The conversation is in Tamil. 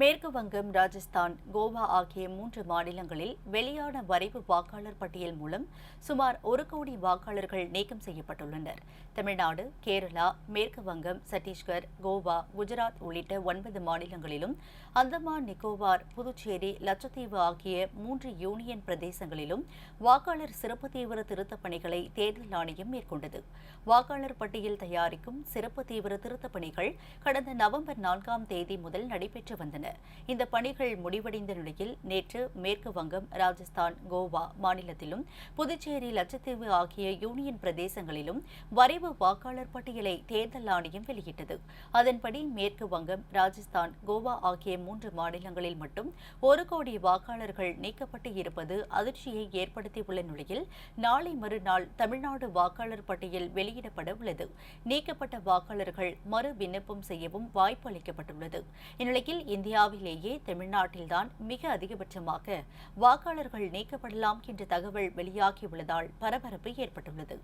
மேற்கு வங்கம் ராஜஸ்தான் கோவா ஆகிய மூன்று மாநிலங்களில் வெளியான வரைவு வாக்காளர் பட்டியல் மூலம் சுமார் ஒரு கோடி வாக்காளர்கள் நீக்கம் செய்யப்பட்டுள்ளனர். தமிழ்நாடு கேரளா மேற்கு வங்கம் சத்தீஸ்கர் கோவா குஜராத் உள்ளிட்ட ஒன்பது மாநிலங்களிலும் அந்தமான் நிக்கோபார் புதுச்சேரி லட்சத்தீவு ஆகிய மூன்று யூனியன் பிரதேசங்களிலும் வாக்காளர் சிறப்பு தீவிர திருத்தப் பணிகளை தேர்தல் ஆணையம் மேற்கொண்டது. வாக்காளர் பட்டியல் தயாரிக்கும் சிறப்பு தீவிர திருத்தப் பணிகள் கடந்த நவம்பர் நான்காம் தேதி முதல் நடைபெற்று வந்தன. இந்த பணிகள் முடிவடைந்த நிலையில் நேற்று மேற்கு வங்கம் ராஜஸ்தான் கோவா மாநிலத்திலும் புதுச்சேரி லட்சத்தீவு ஆகிய யூனியன் பிரதேசங்களிலும் வரைவு வாக்காளர் பட்டியலை தேர்தல் ஆணையம் வெளியிட்டது. அதன்படி மேற்கு வங்கம் ராஜஸ்தான் கோவா ஆகிய மூன்று மாநிலங்களில் மட்டும் ஒரு கோடி வாக்காளர்கள் நீக்கப்பட்டு இருப்பது அதிர்ச்சியை ஏற்படுத்தியுள்ள நிலையில் நாளை மறுநாள் தமிழ்நாடு வாக்காளர் பட்டியல் வெளியிடப்பட உள்ளது. நீக்கப்பட்ட வாக்காளர்கள் மறு விண்ணப்பம் செய்யவும் வாய்ப்பு அளிக்கப்பட்டுள்ளது இந்நிலையில் இந்தியா இந்தியாவிலேயே தமிழ்நாட்டில்தான் மிக அதிகபட்சமாக வாக்காளர்கள் நீக்கப்படலாம் என்ற தகவல் வெளியாகியுள்ளதால் பரபரப்பு ஏற்பட்டுள்ளது.